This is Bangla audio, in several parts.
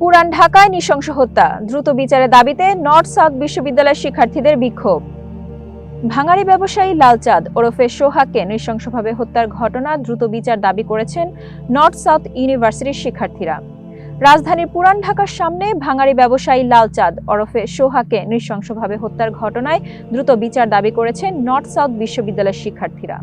পুরান ঢাকায় নৃশংস হত্যা। দ্রুত বিচারের দাবিতে নর্থ সাউথ বিশ্ববিদ্যালয়ের শিক্ষার্থীদের বিক্ষোভ। ভাঙাড়ি ব্যবসায়ী লালচাঁদ ওরফে সোহাকে নৃশংসভাবে হত্যার ঘটনা দ্রুত বিচার দাবি করেছেন নর্থ সাউথ ইউনিভার্সিটির শিক্ষার্থীরা। রাজধানীর পুরান ঢাকার সামনে ভাঙাড়ি ব্যবসায়ী লালচাঁদ ওরফে সোহাকে নৃশংসভাবে হত্যার ঘটনায় দ্রুত বিচার দাবি করেছেন নর্থ সাউথ বিশ্ববিদ্যালয়ের শিক্ষার্থীরা।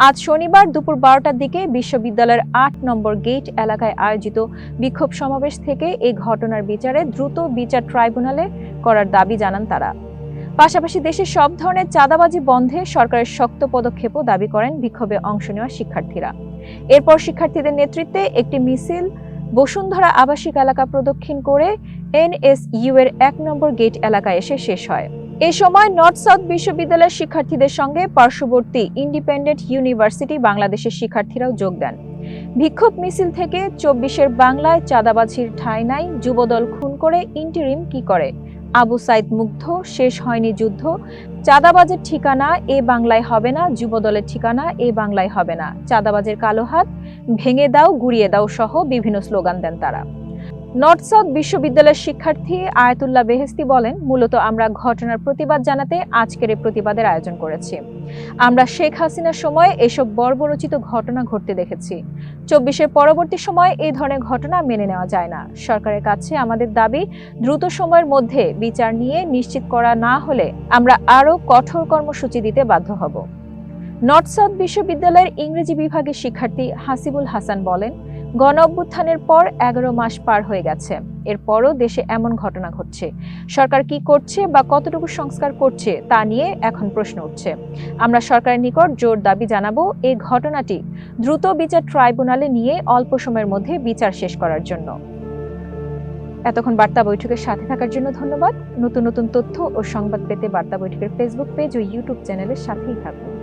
আজ শনিবার দুপুর বারোটার দিকে বিশ্ববিদ্যালয়ের আট নম্বর গেট এলাকায় আয়োজিত বিক্ষোভ সমাবেশ থেকে এই ঘটনার বিচারে দ্রুত বিচার ট্রাইব্যুনালে করার দাবি জানান তারা। পাশাপাশি দেশে সব ধরনের চাঁদাবাজি বন্ধে সরকারের শক্ত পদক্ষেপও দাবি করেন বিক্ষোভে অংশ নেওয়া শিক্ষার্থীরা। এরপর শিক্ষার্থীদের নেতৃত্বে একটি মিছিল বসুন্ধরা আবাসিক এলাকা প্রদক্ষিণ করে এনএসইউ এর এক নম্বর গেট এলাকায় এসে শেষ হয়। এ সময় নর্থ সাউথ বিশ্ববিদ্যালয়ের শিক্ষার্থীদের সঙ্গে পার্শ্ববর্তী ইন্ডিপেন্ডেন্ট ইউনিভার্সিটি বাংলাদেশের শিক্ষার্থীরাও যোগ দেন। বিক্ষোভ মিছিল থেকে চব্বিশের বাংলায় চাঁদাবাজির ঠাঁই নাই যুবদল খুন করে ইন্টিরিম কি করে? আবু সাইদ মুগ্ধ, শেষ হয়নি যুদ্ধ। চাঁদাবাজের ঠিকানা, এ বাংলায় হবে না। যুবদলের ঠিকানা, এ বাংলায় হবে না। চাঁদাবাজের কালো হাত, ভেঙে দাও, গুড়িয়ে দাও সহ বিভিন্ন স্লোগান দেন তারা। নর্থ সাউথ বিশ্ববিদ্যালয়ের শিক্ষার্থী আয়াতুল্লাহ বেহেস্তি বলেন, মূলত আমরা ঘটনার প্রতিবাদ জানাতে আজকের এই প্রতিবাদের আয়োজন করেছি। আমরা শেখ হাসিনার সময় এসব বর্বরচিত ঘটনা ঘটতে দেখেছি। চব্বিশের পরবর্তী সময়ে এই ধরনের ঘটনা মেনে নেওয়া যায় না। সরকারের কাছে আমাদের দাবি, দ্রুত সময়ের মধ্যে বিচার নিয়ে নিশ্চিত করা না হলে আমরা আরও কঠোর কর্মসূচি দিতে বাধ্য হব। নর্থ সাউথ বিশ্ববিদ্যালয়ের ইংরেজি বিভাগের শিক্ষার্থী হাসিবুল হাসান বলেন গণ অভ্যুত্থানের পর এগারো মাস পার হয়ে গেছে। এরপরও দেশে এমন ঘটনা ঘটছে। সরকার কি করছে বা কতটুকু সংস্কার করছে তা নিয়ে এখন প্রশ্ন উঠছে। আমরা সরকারের নিকট জোর দাবি জানাব এই ঘটনাটি দ্রুত বিচার ট্রাইব্যুনালে নিয়ে অল্প সময়ের মধ্যে বিচার শেষ করার জন্য। এতক্ষণ বার্তা বৈঠকের সাথে থাকার জন্য ধন্যবাদ। নতুন নতুন তথ্য ও সংবাদ পেতে বার্তা বৈঠকের ফেসবুক পেজ ও ইউটিউব চ্যানেলের সাথেই থাকুন।